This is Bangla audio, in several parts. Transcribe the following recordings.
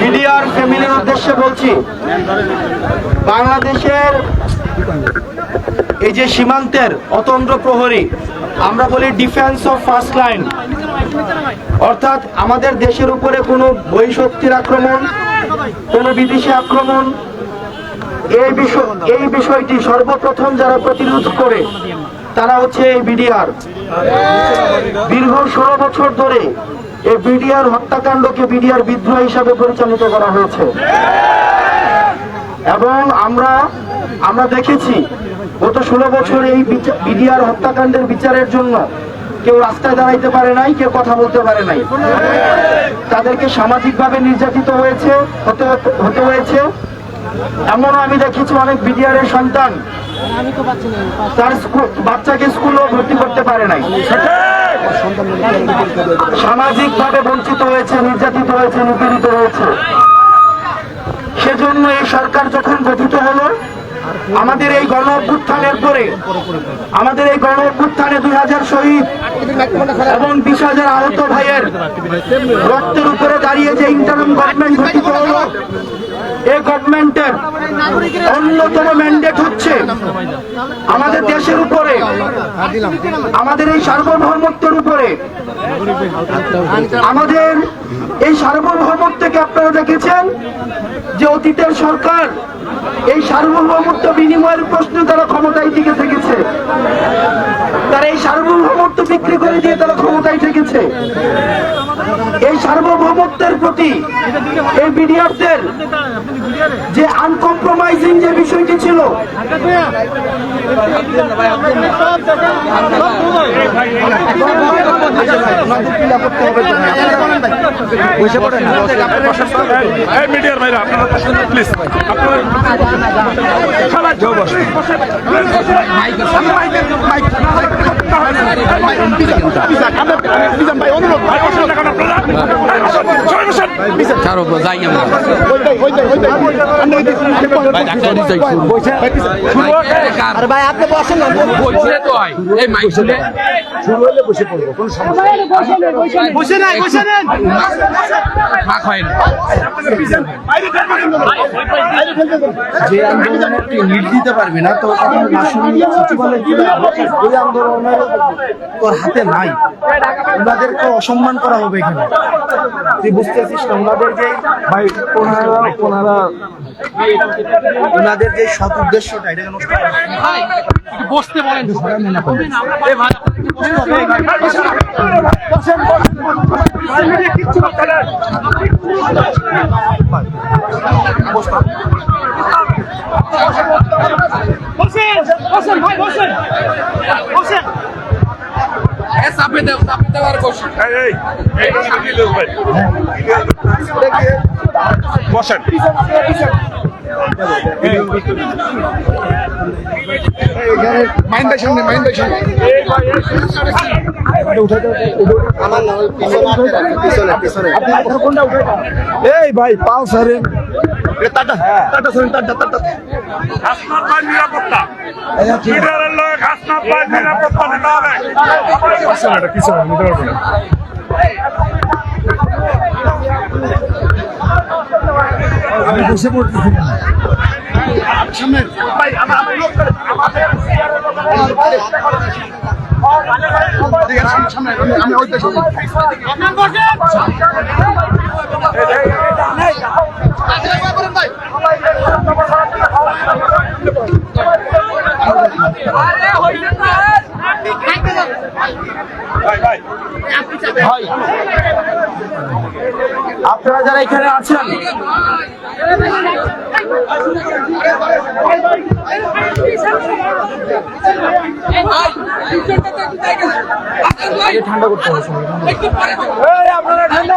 বিডিআর ফ্যামিলির উদ্দেশ্যে বলছি, বাংলাদেশের এই যে সীমান্তের অতন্ত্র প্রহরী, আমরা বলি ডিফেন্স অফ ফার্স্ট লাইন অর্থাৎ আমাদের দেশের উপরে কোনো বহিঃশক্তির আক্রমণ, কোনো বিদেশি আক্রমণ, এই বিষয়, এই বিষয়টি সর্বপ্রথম যারা প্রতিরোধ করে, তারা হচ্ছে এই বিডিআর। দীর্ঘ ষোলো বছর ধরে এই বিডিআর হত্যাকাণ্ডকে বিডিআর বিদ্রোহ হিসাবে পরিচালিত করা হয়েছে। এবং আমরা আমরা দেখেছি, গত ষোলো বছর এই বিডিআর হত্যাকাণ্ডের বিচারের জন্য কেউ রাস্তায় দাঁড়াইতে পারে নাই, কেউ কথা বলতে পারে নাই। তাদেরকে সামাজিকভাবে নির্যাতিত হয়েছে, হতে হতে হয়েছে। এমনও আমি দেখেছি অনেক বিডিআর এর সন্তান। তার বাচ্চাকে স্কুলেও ভর্তি করতে পারে নাই। সামাজিক ভাবে বঞ্চিত হয়েছে, নির্যাতিত হয়েছে, নিপীড়িত হয়েছে। সেজন্য এই সরকার যখন গঠিত হলো আমাদের এই গণ অভ্যুত্থানের পরে, আমাদের এই গণ অভ্যুত্থানে দুই হাজার শহীদ এবং বিশ হাজার আহত ভাইয়ের রক্তের উপরে দাঁড়িয়ে যে ইন্টারিম গভর্নমেন্ট গঠিত হলো এই গভর্নমেন্টের অন্যতম ম্যান্ডেট হচ্ছে আমাদের দেশের উপরে, আমাদের এই সার্বভৌমত্বের উপরে, আমাদের এই সার্বভৌমত্বকে আপনারা দেখেছেন যে অতীতের সরকার এই সার্বভৌমত্ব বিনিময়ের প্রশ্নে তারা ক্ষমতায় টিকে থেকেছে। তারা এই সার্বভৌমত্ব বিক্রি করে দিয়ে তারা ক্ষমতায় থেকেছে। সার্বভৌমত্বের প্রতি এই বিডিআরদের যে আনকম্প্রোমাইজিং যে বিষয়টি ছিল এই মিডিয়ার ভাইরা আপনারা প্লিজ আপনারা সবাই যাও বস ভাই বসেন Ja, ছাড়ো যাই নাই যে দিতে পারবি না তো আন্দোলনের তোর হাতে নাই। ওনাদেরকে অসম্মান করা হবে এখানে। তুই বুঝতেছিস ওনাদের যে ভাই ওনারা ওনারা ওনাদের যে সৎ উদ্দেশ্যটা এটাকে নষ্ট বসতে বলেন। চাপে দেও চাপে দেওয়ার বসে এই এই এই সামনে লোক ভাই বসেন। এই ভাই পাও সরেন। পিছনে পিছনে আমি বসে পড়তেছি সামনে আমি ওই ভাই আপনারা যারা এখানে আছেন ঠান্ডা করতে হবে আপনারা ঠান্ডা।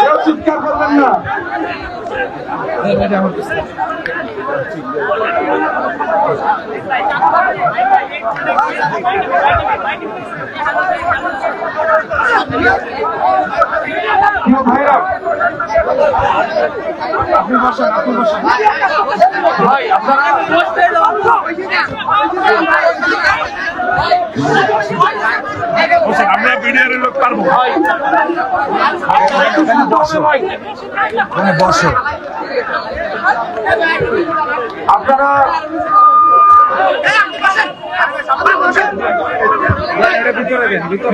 কেউ চিৎকার করবেন না। প্রিয় ভাইরা। আপনি বসেন আপনি বসেন। ভাই আপনারা আমরা বিডিআর লোক পারব। বসে। আপনারা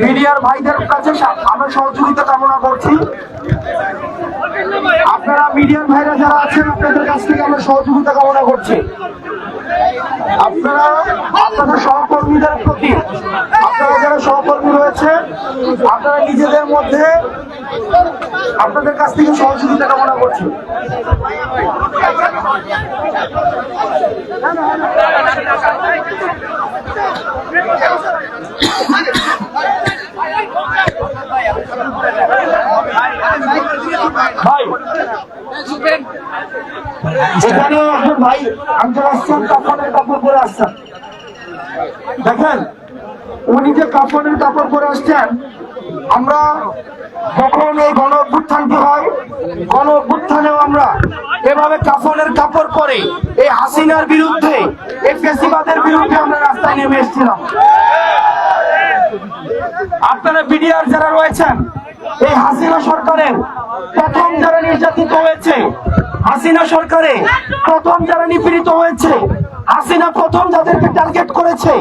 মিডিয়ার ভাইদের কাছে আমরা সহযোগিতা কামনা করছি। আপনারা মিডিয়ার ভাইরা যারা আছেন, আপনাদের কাছ থেকে আমরা সহযোগিতা কামনা করছি। আপনারা, আপনাদের সহকর্মীদের প্রতি সহকর্মী রয়েছে। আপনারা নিজেদের মধ্যে আপনাদের কাছ থেকে সহযোগিতা কামনা করছি। ভাই, এখানে একজন ভাই আঙ্কেল আসছেন কাপড়ের কাপড় পরে আসছেন দেখেন যে কাপড়ের কাপড় পরে আসছেন, আমরা যখন এই গণ অভ্যুত্থানটি হয়? গণ অভ্যুত্থানেও আমরা এভাবে কাফনের কাপড় পরে এই হাসিনার বিরুদ্ধে, এই ফেসিবাদের বিরুদ্ধে আমরা রাস্তায় নেমে এসেছিলাম। আপনারা বিডিআর যারা রয়েছেন, এই হাসিনা সরকারের প্রথম যারা নির্যাতিত হয়েছে, হাসিনা সরকারে প্রথম যারা নিপীড়িত হয়েছে, হাসিনা প্রথম যাদেরকে টার্গেট করেছে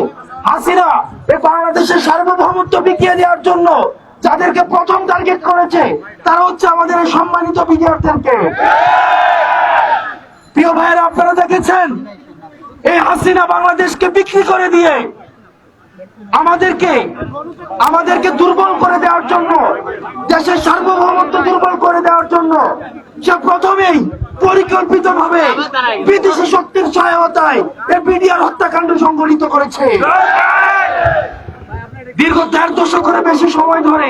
হাসিনা এই বাংলাদেশের সার্বভৌমত্ব বিকিয়ে দেওয়ার জন্য যাদেরকে প্রথম টার্গেট করেছে, তারা হচ্ছে আমাদের সম্মানিত বিডিআরদেরকে। প্রিয় ভাইয়েরা, আপনারা দেখেছেন, এই হাসিনা বাংলাদেশকে বিক্রি করে দিয়ে আমাদেরকে আমাদেরকে দুর্বল করে দেওয়ার জন্য, দেশের সার্বভৌমত্ব দুর্বল করে দেওয়ার জন্য সে প্রথমেই পরিকল্পিত ভাবে বিদেশি শক্তির সহায়তায় বিডিআর হত্যাকাণ্ড সংঘটিত করেছে। দীর্ঘ দেড় দশকের বেশি সময় ধরে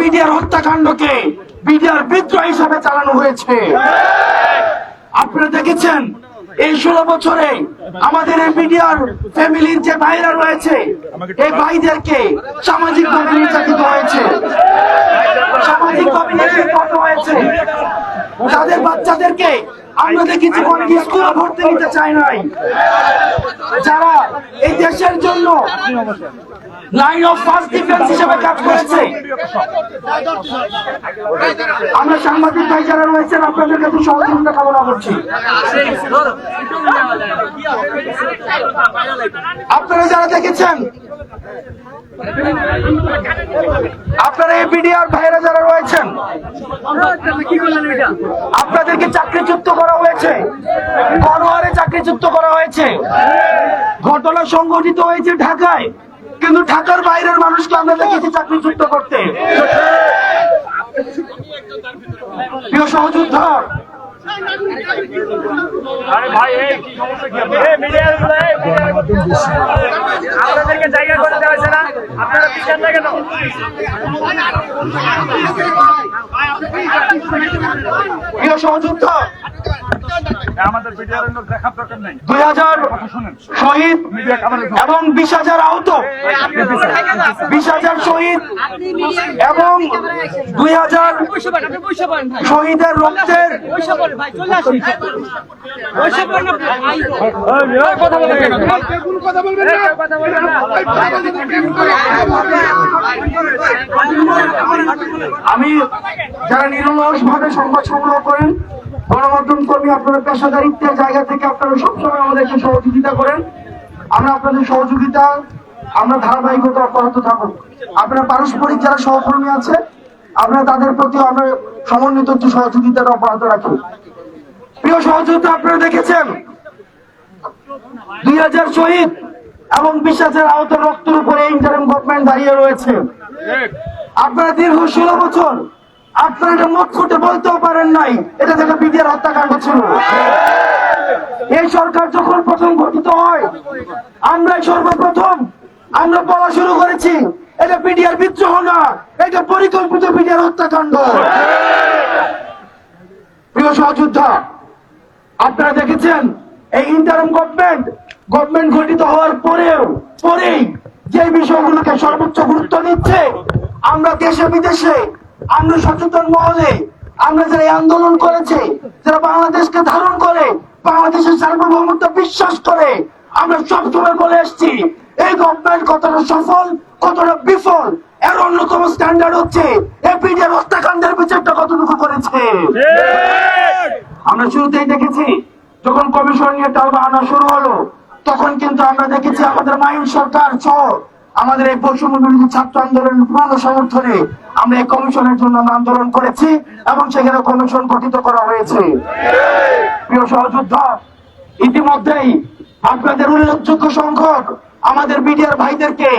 বিডিআর হত্যাকাণ্ডকে বিডিআর বিদ্রোহ হিসাবে চালানো হয়েছে। আপনারা দেখেছেন এই ষোলো বছরে আমাদের এই মিডিয়ার ফ্যামিলির যে ভাইরা রয়েছে এই ভাইদেরকে সামাজিক ভাবে নির্যাতিত হয়েছে। সামাজিক ভাবে নির্যাতিত হয়েছে। তাদের বাচ্চাদেরকে আমরা দেখেছি অনেক স্কুলে ভর্তি নিতে চাই নাই। যারা এই দেশের জন্য লাইন অফ ফার্স্ট ডিফেন্স হিসেবে কাজ করেছে। আমরা সাংবাদিক ভাই যারা রয়েছেন আপনাদের কাছে সহযোগিতা কামনা করছি। আপনারা যারা দেখেছেন, আপনারা এই বিডিআর ভাইরা যারা রয়েছেন, আপনাদেরকে চাকরিচ্যুত করা হয়েছে। গণহারে চাকরিচ্যুত করা হয়েছে। ঘটনা সংঘটিত হয়েছে ঢাকায়। কিন্তু ঢাকার বাইরের মানুষকে আমরা দেখেছি চাকরিচ্যুত করতে। প্রিয় সহযোদ্ধা। আপনাদেরকে জায়গা করে দেওয়া হয়েছে না? আপনারা না কেন? প্রিয় সহযোদ্ধা আমাদের মিডিয়ার লোক দেখার দরকার নেই। দুই হাজার শহীদ এবং বিশ হাজার আহত। বিশ হাজার শহীদ এবং দুই হাজার শহীদের রক্তের কথা বলবেন কেন কথা বলবেন না কথা বলবেন না আমি যারা নিরলস ভাবে সংবাদ সংগ্রহ করেন গণমাধ্যম কর্মী আপনারা পেশাদারিত্বের জায়গা থেকে আপনারা সবসময় আমাদেরকে সহযোগিতা করেন। আমরা আপনাদের সহযোগিতা, আমরা ধারাবাহিকতা অব্যাহত থাকুন আপনারা পারস্পরিক যারা সহকর্মী আছে আমরা তাদের প্রতি আমরা সমন্বিত একটি সহযোগিতাটা অব্যাহত রাখি। প্রিয় সহযোগিতা আপনারা দেখেছেন? দুই হাজার শহীদ এবং বিশ হাজার আহত রক্তের উপরে ইন্টারিম গভর্নমেন্ট দাঁড়িয়ে রয়েছে। আপনারা দীর্ঘ ষোলো বছর আপনারা মুখ ফুটে বলতেও পারেন নাই। এটা থেকে হত্যাকাণ্ড ছিল। এই সরকার যখন প্রথম গঠিত হয়, আমরাই সর্বপ্রথম। আমরা বলা শুরু করেছি, এটা বিদ্রোহ না, এটা পরিকল্পিত হত্যাকাণ্ড। প্রিয় সহযোদ্ধা, আপনারা দেখেছেন, এই ইন্টারিম গভর্নমেন্ট গভর্নমেন্ট গঠিত হওয়ার পরেও, পরেই যে বিষয়গুলোকে সর্বোচ্চ গুরুত্ব দিচ্ছে, আমরা দেশে বিদেশে আমরা সচেতন মহলে, আমরা যারা আন্দোলন করেছে, যারা বাংলাদেশকে ধারণ করে, বাংলাদেশের সার্বভৌমত্ব বিশ্বাস করে, আমরা সবসময় বলে এসেছি, এই গভর্নমেন্ট কতটা সফল, কতটা বিফল, এর অন্যতম স্ট্যান্ডার্ড হচ্ছে এপিডিআর হত্যাকাণ্ডের বিচারটা কতটুকু করেছে। আমরা শুরুতেই দেখেছি, যখন কমিশন নিয়ে টালবাহানা শুরু হলো, তখন কিন্তু আমরা দেখেছি আমাদের মাইন সরকার সহ আমাদের এই পশ্চিমবঙ্গ ছাত্র আন্দোলনের পূর্ণ সমর্থনে আমরা এই কমিশনের জন্য আন্দোলন করেছি এবং সেখানে কমিশন গঠিত করা হয়েছে। প্রিয় সহযোদ্ধা, ইতিমধ্যেই আপনাদের উল্লেখযোগ্য সংখ্যক আমাদের মিডিয়ার ভাইদেরকে